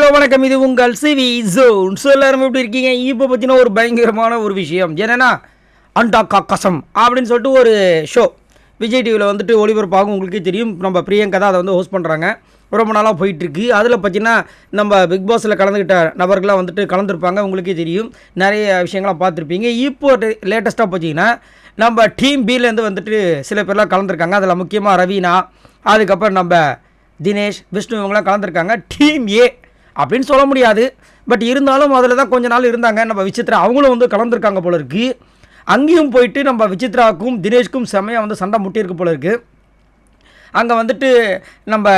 Hello வணக்கம். இது உங்கள் சிவி ஜோன். ஸோ எல்லாரும் எப்படி இருக்கீங்க? இப்போ பார்த்தீங்கன்னா ஒரு பயங்கரமான ஒரு விஷயம். என்னென்னா அண்டா கசம் அப்படின்னு சொல்லிட்டு ஒரு ஷோ விஜய் டிவியில் வந்துட்டு ஒளிபரப்பாகும். உங்களுக்கே தெரியும். நம்ம பிரியங்கா தான் அதை வந்து ஹோஸ்ட் பண்ணுறாங்க ரொம்ப நாளாக போயிட்டுருக்கு. அதில் பார்த்தீங்கன்னா நம்ம பிக் பாஸில் கலந்துக்கிட்ட நபர்கள்லாம் வந்துட்டு கலந்துருப்பாங்க. உங்களுக்கே தெரியும். நிறைய விஷயங்கள்லாம் பார்த்துருப்பீங்க. இப்போ லேட்டஸ்ட்டாக பார்த்தீங்கன்னா நம்ம டீம் பிலேருந்து வந்துட்டு சில பேர்லாம் கலந்துருக்காங்க. அதில் முக்கியமாக ரவீனா அதுக்கப்புறம் நம்ம தினேஷ் விஷ்ணு இவங்களாம் கலந்துருக்காங்க. டீம் ஏ அப்படின்னு சொல்ல முடியாது. பட் இருந்தாலும் அதில் தான் கொஞ்ச நாள் இருந்தாங்க. நம்ம விசித்ரா அவங்களும் வந்து கலந்துருக்காங்க போல இருக்கு. அங்கேயும் போயிட்டு நம்ம விசித்ராவுக்கும் தினேஷ்க்கும் செம்மையாக வந்து சண்டை முட்டியிருக்கு போல இருக்கு. அங்கே வந்துட்டு நம்ம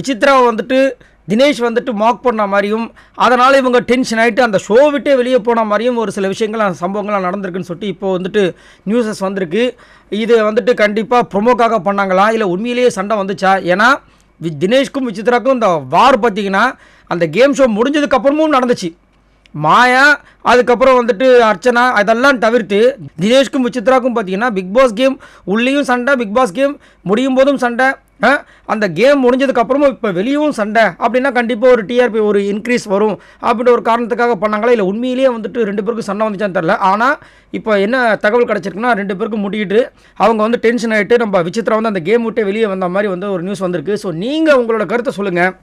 விசித்ராவை வந்துட்டு தினேஷ் வந்துட்டு மாக் பண்ண மாதிரியும் அதனால் இவங்க டென்ஷன் ஆகிட்டு அந்த ஷோ விட்டே வெளியே போன மாதிரியும் ஒரு சில விஷயங்கள் அந்த சம்பவங்கள்லாம் நடந்திருக்குன்னு சொல்லிட்டு இப்போ வந்துட்டு நியூஸஸ் வந்திருக்கு. இது வந்துட்டு கண்டிப்பாக ப்ரொமோக்காக பண்ணாங்களா? இல்லை உண்மையிலேயே சண்டை வந்துச்சா? ஏன்னா தினேஷ்க்கும் விசித்ராக்கும் இந்த வார் பார்த்தீங்கன்னா அந்த கேம் ஷோ முடிஞ்சதுக்கப்புறமும் நடந்துச்சு. மாயா அதுக்கப்புறம் வந்துட்டு அர்ச்சனா அதெல்லாம் தவிர்த்து தினேஷ்க்கும் விசித்ராக்கும் பார்த்தீங்கன்னா பிக் பாஸ் கேம் உள்ளேயும் சண்டை பிக் பாஸ் கேம் முடியும் போதும் சண்டை அந்த கேம் முடிஞ்சதுக்கப்புறமும் இப்போ வெளியவும் சண்டை. அப்படின்னா கண்டிப்பாக ஒரு டிஆர்பி ஒரு இன்க்ரீஸ் வரும். அப்படின்ற ஒரு காரணத்துக்காக பண்ணாங்களா? இல்லை உண்மையிலேயே வந்துட்டு ரெண்டு பேருக்கும் சண்டை வந்துச்சான்னு தெரில ஆனால் இப்போ என்ன தகவல் கிடச்சிருக்குன்னா ரெண்டு பேருக்கும் முடிக்கிட்டு அவங்க வந்து டென்ஷன் ஆகிட்டு நம்ம விசித்ரா வந்து அந்த கேம் விட்டு வெளியே வந்த மாதிரி வந்து ஒரு நியூஸ் வந்திருக்கு. ஸோ நீங்கள் உங்களோட கருத்தை சொல்லுங்கள்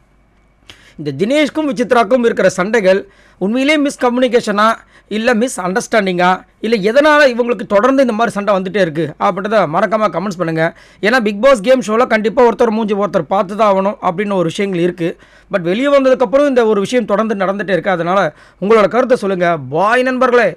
இந்த தினேஷ்க்கும் விசித்ராக்கும் இருக்கிற சண்டைகள் உண்மையிலே மிஸ் கம்யூனிகேஷனா இல்லை மிஸ் அண்டர்ஸ்டாண்டிங்கா இல்லை எதனால் இவங்களுக்கு தொடர்ந்து இந்த மாதிரி சண்டை வந்துகிட்டே இருக்குது அப்படின்றத மறக்காமல் கமெண்ட்ஸ் பண்ணுங்கள் ஏன்னா பிக் பாஸ் கேம் ஷோவில் கண்டிப்பாக ஒருத்தர் மூஞ்சி ஒருத்தர் பார்த்து தான் ஆகணும் அப்படின்னு ஒரு விஷயங்கள் இருக்குது பட் வெளியே வந்ததுக்கப்புறம் இந்த ஒரு விஷயம் தொடர்ந்து நடந்துகிட்டே இருக்குது அதனால் உங்களோட கருத்தை சொல்லுங்கள் பாய் நண்பர்களே.